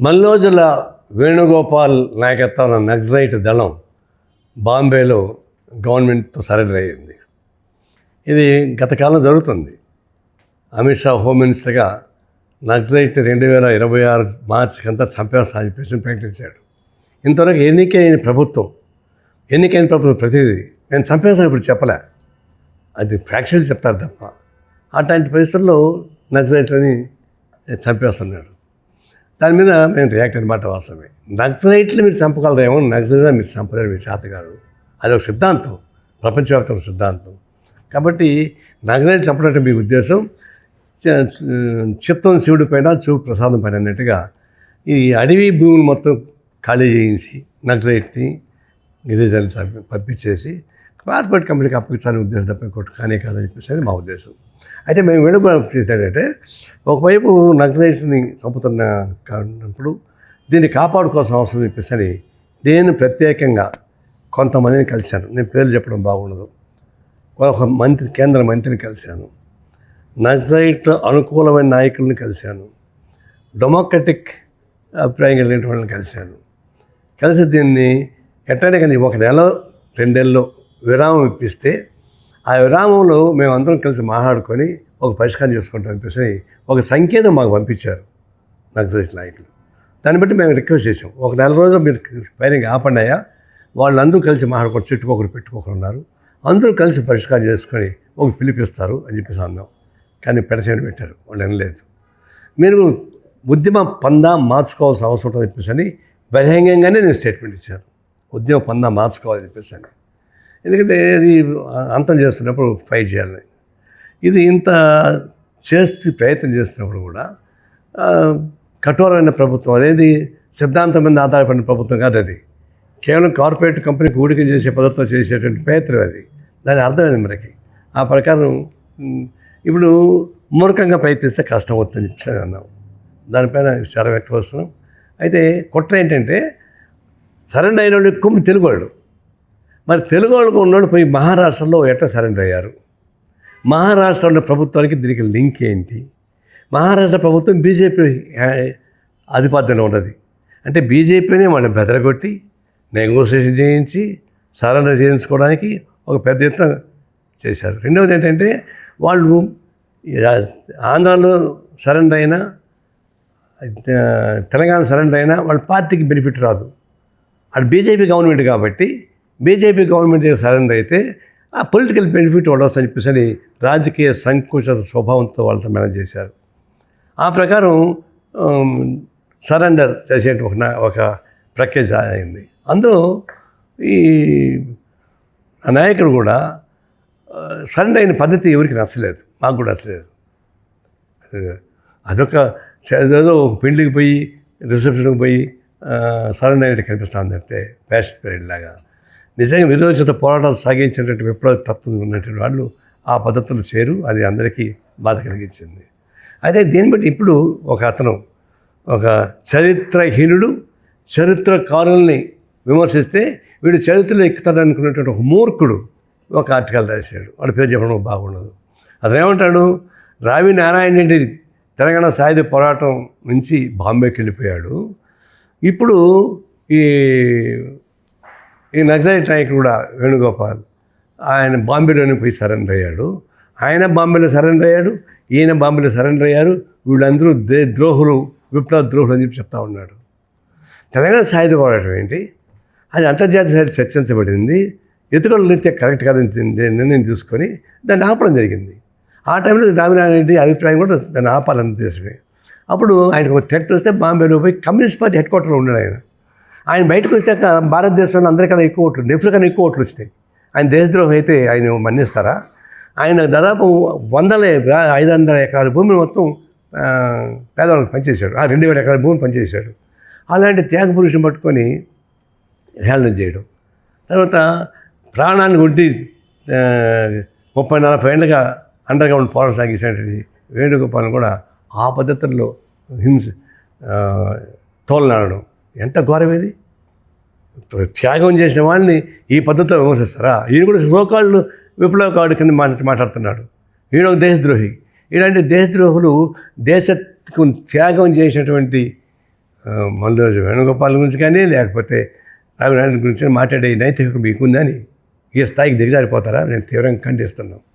మల్లోజుల వేణుగోపాల్ నాయకత్వం నగ్జైట్ దళం బాంబేలో గవర్నమెంట్తో సరెండర్ అయ్యింది. ఇది గత కాలం జరుగుతుంది. అమిత్ షా హోమ్ మినిస్టర్గా నక్సలైట్ రెండు వేల ఇరవై ఆరు మార్చికి అంతా చంపేస్తా అని చెప్పేసి ప్రకటించాడు. ఇంతవరకు ఎన్నికైన ప్రభుత్వం ఎన్నికైన ప్రభుత్వం ప్రతిదీ నేను చంపేస్తాను ఇప్పుడు చెప్పలే. అది ఫ్యాక్షన్ చెప్తారు తప్ప. అట్లాంటి పరిస్థితుల్లో నక్సలైట్లని చంపేస్తున్నాడు. దాని మీద మేము రియాక్ట్ అనమాట వాస్తవమే. నక్సలైట్లు మీరు చంపగలరేమో నక్సలైట్ మీరు చంపలేరు మీరు చేత కాదు అది ఒక సిద్ధాంతం. ప్రపంచవ్యాప్తం సిద్ధాంతం. కాబట్టి నక్సలైట్ చంపడం మీ ఉద్దేశం. చిత్తం శివుడి పైన చూపు ప్రసాదం పైన అన్నట్టుగా ఈ అడవి భూములు మొత్తం ఖాళీ చేయించి నక్సలైట్ని గిరిజనులు పంపించేసి కార్పొరేట్ కంపెనీకి అప్పగించాలని ఉద్దేశం తప్ప ఇంకోటి కానీ కాదని చెప్పేసి అది మా ఉద్దేశం. అయితే మేము వెనుక ఒకవైపు నక్సలైట్స్ని చంపుతున్న కానప్పుడు దీన్ని కాపాడుకోవాల్సిన అవసరం చెప్పేసి అని నేను ప్రత్యేకంగా కొంతమందిని కలిశాను. నేను పేర్లు చెప్పడం బాగుండదు. ఒక మంత్రి కేంద్ర మంత్రిని కలిశాను. నక్సలైట్ అనుకూలమైన నాయకులను కలిశాను. డెమోక్రటిక్ అభిప్రాయం కలిగిన వాళ్ళని కలిశాను. కలిసి దీన్ని ఎట్టనే కానీ ఒక నెల రెండేళ్ళలో విరామం ఇప్పిస్తే ఆ విరామంలో మేమందరం కలిసి మాట్లాడుకొని ఒక పరిష్కారం చేసుకుంటాం అనిపిస్తుంది ఒక సంకేతం మాకు పంపించారు నక్సలైట్ నాయకులు. దాన్ని బట్టి మేము రిక్వెస్ట్ చేసాం ఒక నెల రోజులు మీరు ఫైరింగ్ ఆపండాయా వాళ్ళందరూ కలిసి మాట్లాడుకొని చుట్టుకొకరు పెట్టుకోకరు ఉన్నారు. అందరూ కలిసి పరిష్కారం చేసుకొని ఒక పిలిపిస్తారు అని చెప్పేసి అన్నాం. కానీ పెడసేన పెట్టారు. వాళ్ళు వినలేదు. మీరు ఉద్యమ పందా మార్చుకోవాల్సిన అవసరం ఉంటుందని చెప్పేసి అని బహిరంగంగానే నేను స్టేట్మెంట్ ఇచ్చాను. ఉద్యమ పందా మార్చుకోవాలని చెప్పేసి అని. ఎందుకంటే అది అంతం చేస్తున్నప్పుడు ఫైట్ చేయాలని ఇది ఇంత చేస్తూ ప్రయత్నం చేస్తున్నప్పుడు కూడా కఠోరమైన ప్రభుత్వం అనేది సిద్ధాంతం మీద ఆధారపడిన ప్రభుత్వం కాదు అది. కేవలం కార్పొరేట్ కంపెనీకి కూడిక చేసే పద్ధతితో చేసేటువంటి ప్రయత్నం అది. దాని అర్థమైంది మనకి? ఆ ప్రకారం ఇప్పుడు మూర్ఖంగా ప్రయత్నిస్తే కష్టం అవుతుందని చెప్పి అన్నాం దానిపైన విచారం వ్యక్తం వస్తున్నాం. అయితే కుట్ర ఏంటంటే సరెండర్ అయిన వాళ్ళు ఎక్కువ తెలుగు వాళ్ళు. మరి తెలుగు వాళ్ళకు ఉన్నోళ్ళు పోయి మహారాష్ట్రలో ఎట్లా సరెండర్ అయ్యారు? మహారాష్ట్రలో ప్రభుత్వానికి దీనికి లింక్ ఏంటి? మహారాష్ట్ర ప్రభుత్వం బీజేపీ ఆధిపత్యంలో ఉన్నది. అంటే బీజేపీని వాళ్ళని బెదరగొట్టి నెగోసియేషన్ చేయించి సరెండర్ చేయించుకోవడానికి ఒక పెద్ద ఎత్తున చేశారు. రెండవది ఏంటంటే వాళ్ళు ఆంధ్రాలో సరెండర్ అయినా తెలంగాణ సరెండర్ అయినా వాళ్ళ పార్టీకి బెనిఫిట్ రాదు. అది బీజేపీ గవర్నమెంట్ కాబట్టి బీజేపీ గవర్నమెంట్ సరెండర్ అయితే ఆ పొలిటికల్ బెనిఫిట్ ఉండవచ్చు అనిపిస్తుంది రాజకీయ సంకుచిత స్వభావంతో వాళ్ళతో మేనేజ్ చేశారు. ఆ ప్రకారం సరెండర్ చేసే ఒక నా- ఒక ప్రక్రియ అయింది. అందులో ఈ ఆ నాయకుడు కూడా సరెండర్ అయిన పద్ధతి ఎవరికి నచ్చలేదు. మాకు కూడా నచ్చలేదు. అదొక ఏదో ఒక పెళ్ళికి పోయి రిసెప్షన్కి పోయి సరెండర్ అయినట్టు కనిపిస్తుంది అంటే ఫ్యాషన్ పీరియడ్ లాగా. నిజంగా విరోచిత పోరాటాలు సాగించినటువంటి విప్లవ తత్వం ఉన్నటువంటి వాళ్ళు ఆ పద్ధతులు చేరు అది అందరికీ బాధ కలిగించింది. అయితే దీన్ని బట్టి ఇప్పుడు ఒక అతను ఒక చరిత్రహీనుడు చరిత్రకారుల్ని విమర్శిస్తే వీడు చరిత్రలో ఎక్కుతాడు అనుకున్నటువంటి ఒక మూర్ఖుడు ఒక ఆర్టికల్ రాశాడు. వాడి పేరు చెప్పడం బాగుండదు. అతను ఏమంటాడు? రావి నారాయణ రెడ్డి తెలంగాణ సాయుధ పోరాటం నుంచి బాంబేకి వెళ్ళిపోయాడు. ఇప్పుడు ఈ ఈ నక్సలైట్ నాయకుడు కూడా వేణుగోపాల్. ఆయన బాంబేలోనే పోయి సరెండర్ అయ్యాడు. ఆయన బాంబేలో సరెండర్ అయ్యాడు. ఈయన బాంబేలో సరెండర్ అయ్యారు. వీళ్ళందరూ దే ద్రోహులు విప్లవ ద్రోహులు అని చెప్పి చెప్తా ఉన్నాడు. తెలంగాణ సాయుధ పోరాటం ఏంటి? అది అంతర్జాతీయ స్థాయిలో చర్చించబడింది. ఎత్తుగడల రీత్యా కరెక్ట్ కాదని నిర్ణయం తీసుకొని దాన్ని ఆపడం జరిగింది. ఆ టైంలో రామినారాయణ రెడ్డి అభిప్రాయం కూడా దాన్ని ఆపాలని ఉద్దేశమే. అప్పుడు ఆయనకు ఒక థ్రెట్ వస్తే బాంబేలో పోయి కమ్యూనిస్ట్ పార్టీ హెడ్ క్వార్టర్లో ఉన్నాడు ఆయన. ఆయన బయటకు వచ్చాక భారతదేశంలో అందరికన్నా ఎక్కువ ఓట్లు డెఫ్రికన్నా ఎక్కువ ఓట్లు వచ్చినాయి ఆయన దేశద్రోహం అయితే ఆయన మన్నిస్తారా? ఆయన దాదాపు వందల ఐదు వందల ఎకరాల భూమిని మొత్తం పేదవాళ్ళకి పనిచేశాడు ఆ రెండు వేల ఎకరాల భూమిని పనిచేశాడు అలాంటి త్యాగ పురుషుని పట్టుకొని హేళన చేయడం. తర్వాత ప్రాణాన్ని కొట్టి ముప్పై నలభై ఏళ్ళుగా అండర్ పోరాటం సాగించినటువంటి వేణుగోపాలను కూడా ఆ పద్ధతుల్లో హింస తోలనాడడం. ఎంత ఘోరం ఇది? త్యాగం చేసిన వాళ్ళని ఈ పద్ధతిలో విమర్శిస్తారా? ఈయన కూడా శ్లోకాళ్ళు విప్లవకాడు కింద మాట్లాడుతున్నాడు. ఈయన ఒక దేశద్రోహి. ఇలాంటి దేశద్రోహులు దేశ త్యాగం చేసినటువంటి మందు వేణుగోపాల్ గురించి కానీ లేకపోతే రాఘవనారాయణ గురించి మాట్లాడే నైతిక మీకుందని ఈ స్థాయికి దిగజారిపోతారా? నేను తీవ్రంగా ఖండిస్తున్నాను.